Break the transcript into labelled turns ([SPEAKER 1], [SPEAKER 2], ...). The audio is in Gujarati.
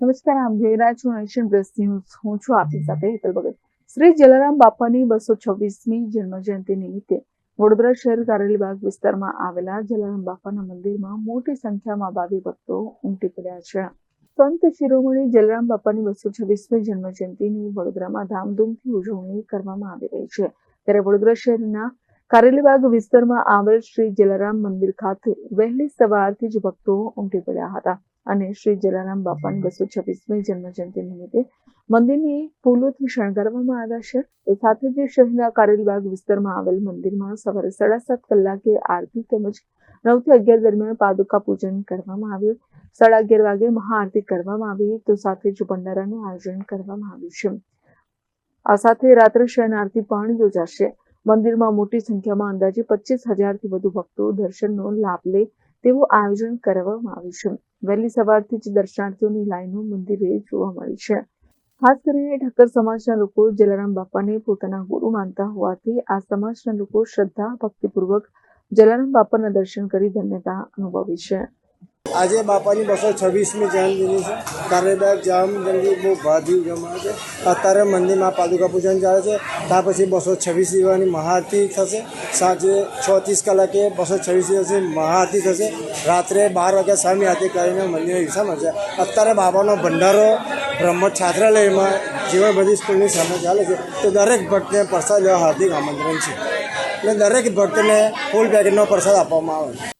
[SPEAKER 1] નમસ્કાર આમ જોઈ રહ્યા છો નેશન પ્લસ ન્યૂઝ હું છું આપની સાથે હેતલ ભગત. શ્રી જલારામ બાપાની બસો છવ્વીસમી જન્મ જયંતિ નિમિત્તે વડોદરા શહેર કારેલીબાગ વિસ્તારમાં આવેલા જલારામ બાપાના મંદિરમાં મોટી સંખ્યામાં ભાવિ ભક્તો ઉમટી પડ્યા છે. સંત શિરોમણી જલારામ બાપાની બસો છવ્વીસમી જન્મ જયંતિની વડોદરામાં ધામધૂમથી ઉજવણી કરવામાં આવી રહી છે. ત્યારે વડોદરા શહેરના કારેલીબાગ વિસ્તારમાં આવેલ શ્રી જલારામ મંદિર ખાતે વહેલી સવારથી જ ભક્તો ઉમટી પડ્યા હતા અને શ્રી જલારામ બાપાની બસો છવ્વીસમી જન્મજયંતિ નિમિત્તે મંદિરને ફૂલોથી શણગારવામાં આવ્યા છે. તો સાથે જ શહેરના કારેલીબાગ વિસ્તારમાં આવેલ મંદિરમાં સવારે સાડા સાત કલાકે આરતી તેમજ નવથી અગિયાર દરમિયાન પાદુકા પૂજન કરવામાં આવ્યું. સાડા અગિયાર વાગે મહાઆરતી કરવામાં આવી. તો સાથે જ ભંડારાનું આયોજન કરવામાં આવ્યું છે. આ સાથે રાત્રે શયન આરતી પણ યોજાશે. મંદિરમાં મોટી સંખ્યામાં અંદાજે પચીસ હજારથી વધુ ભક્તો દર્શનનો લાભ લે તેવું આયોજન કરવામાં આવ્યું છે. વહેલી સવારથી જ દર્શનાર્થીઓની લાઈનો મંદિરે જોવા મળી છે. ખાસ કરીને ઠક્કર સમાજના લોકો જલારામ બાપાને પોતાના ગુરુ માનતા હોવાથી આ સમાજના લોકો શ્રદ્ધા, ભક્તિપૂર્વક જલારામ બાપાના દર્શન કરી ધન્યતા અનુભવી છે.
[SPEAKER 2] આજે બાપાની બસો છવ્વીસમી જન્મદિની છે. કારેબાગ જામ જલ્દી બહુ ભારી ઉજવવામાં છે. અત્યારે મંદિરમાં પાદુકા પૂજન ચાલે છે. ત્યાર પછી બસો છવ્વીસ દિવસની મહાઆરતી થશે. સાંજે છ ત્રીસ કલાકે બસો છવ્વીસ દિવસની મહાઆરતી થશે. રાત્રે બાર વાગ્યા સામી આરતી કરીને મંદિરની વિસામ છે અત્યારે બાબાનો ભંડારો બ્રહ્મ છાત્રાલયમાં જીવન બધી સ્કૂલની સામે ચાલે છે. તો દરેક ભક્તને પ્રસાદ લેવા હાર્દિક આમંત્રણ છે. અને દરેક ભક્તને ફૂલ પેકેટનો પ્રસાદ આપવામાં આવે છે.